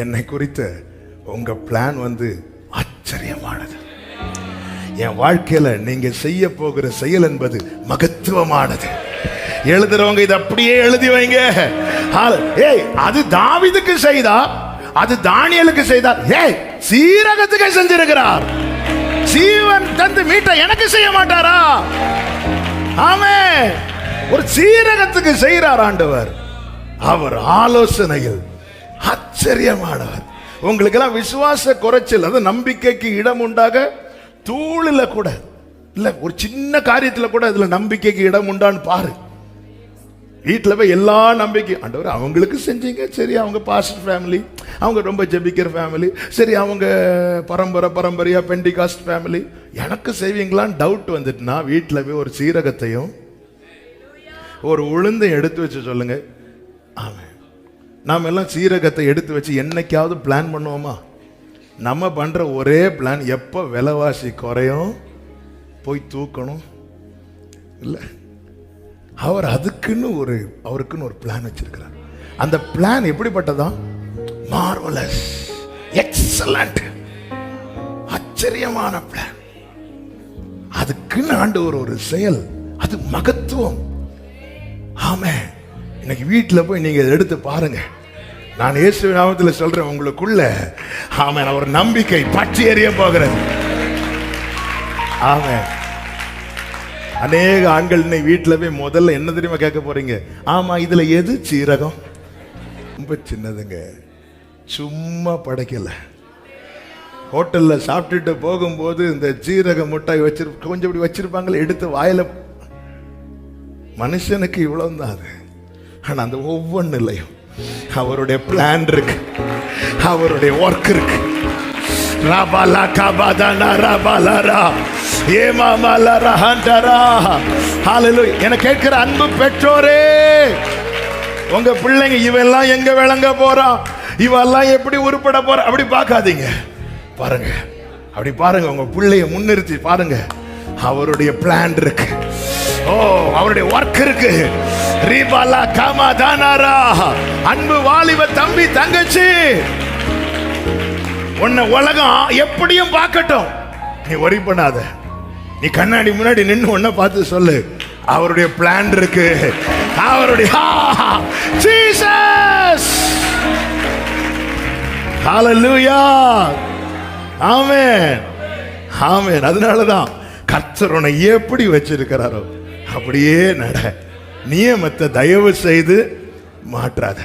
என்னை குறித்த உங்க பிளான் வந்து ஆச்சரியமானது. என் வாழ்க்கையில நீங்க செய்ய போகிற செயல் என்பது மகத்துவமானது. எழுதுறவங்க இதை அப்படியே எழுதி வைங்க. ஏய் அது தாவிதுக்கு செய்தா அது தானியலுக்கு செய்தார். ஏய் சீரகத்துக்கு செஞ்சிருக்கிறார். சீவன் தந்து மீட்ட எனக்கு செய்ய மாட்டாரா? ஆமே ஒரு சீரகத்துக்கு செய்கிறார் ஆண்டவர். அவர் ஆலோசனையில் ஆச்சரியமானவர். உங்களுக்கெல்லாம் விசுவாச குறைச்சல் அது நம்பிக்கைக்கு இடம் உண்டாக தூளில் கூட இல்லை ஒரு சின்ன காரியத்தில் கூட இதில் நம்பிக்கைக்கு இடம் உண்டான்னு பாரு. வீட்டில் போய் எல்லா நம்பிக்கை ஆண்டவர் அவங்களுக்கு செஞ்சீங்க. சரி அவங்க பாஸ்டர் ஃபேமிலி அவங்க ரொம்ப ஜெபிக்கிற ஃபேமிலி சரி அவங்க பரம்பரை பரம்பரையாக பெண்டிகாஸ்ட் ஃபேமிலி எனக்கு செய்வீங்களான்னு டவுட் வந்துட்டுனா வீட்டில் போய் ஒரு சீரகத்தையும் ஒரு உளுந்தையும் எடுத்து வச்சு சொல்லுங்கள் நாம் எல்லாம் சீரகத்தை எடுத்து வச்சு என்னைக்காவது பிளான் பண்ணுவோமா? நம்ம பண்ணுற ஒரே பிளான் எப்போ விலைவாசி குறையும் போய் தூக்கணும்? இல்லை. அவர் அதுக்குன்னு ஒரு அவருக்குன்னு ஒரு பிளான் வச்சிருக்கிறார். அந்த பிளான் எப்படிப்பட்டதா? மார்வலஸ் எக்ஸலண்ட் ஆச்சரியமான பிளான் அதுக்குன்னு ஆண்டவர் ஒரு செயல். அது மகத்துவம். ஆமே இன்னைக்கு வீட்டில் போய் நீங்கள் இதை எடுத்து பாருங்கள் நான் இயேசு நாமத்தில் சொல்கிறேன் உங்களுக்குள்ள ஆமாம் ஒரு நம்பிக்கை பற்றி எறிய போகிறது. ஆமாம் அநேக ஆண்கள் இன்னைக்கு வீட்டில் போய் முதல்ல என்ன தெரியுமா கேட்க போகிறீங்க ஆமாம் இதில் எது சீரகம்? ரொம்ப சின்னதுங்க. சும்மா படைக்கலை. ஹோட்டலில் சாப்பிட்டுட்டு போகும்போது இந்த ஜீரக முட்டாய் வச்சிரு கொஞ்சம் இப்படி வச்சுருப்பாங்களே எடுத்து வாயில. மனுஷனுக்கு இவ்வளோந்தான் தான் அது. ஆனால் அந்த ஒவ்வொன்றுலையும் அவருடைய பிளான் இருக்கு. அவருடைய ஒர்க் இருக்கு. ராபாலா காபாதானா ராபாலாரா ஏமாமாலா ரஹாண்டாரா ஹாலலு என கேட்கிற அன்பு பெற்றோரே உங்க பிள்ளைங்க இவெல்லாம் எங்க விளங்க போறா? இவெல்லாம் எப்படி உருப்பட போறா? அப்படி பார்க்காதீங்க. பாருங்க. அப்படி பாருங்க உங்க பிள்ளைய முன்னிறுத்தி பாருங்க. அவருடைய பிளான் இருக்கு. ஓ அவருடைய ஒர்க் இருக்கு. ரீபாலா காமா தானாரா. அன்பு வாலிப தம்பி தங்கச்சி. உன்னை உலகம் எப்படியும் பார்க்கட்டும். நீ ஒரி பண்ணாத. நீ கண்ணாடி முன்னாடி நின்று உன்ன பார்த்து சொல்லு. அவருடைய பிளான் இருக்கு. அவருடைய ஜீசஸ் ஹalleluya ஆமென் ஆமென் அதனால தான் கர்த்தர் உன்னை எப்படி வச்சிருக்கிறாரோ அப்படியே நட. நியமத்தை தயவு செய்து மாற்றாத.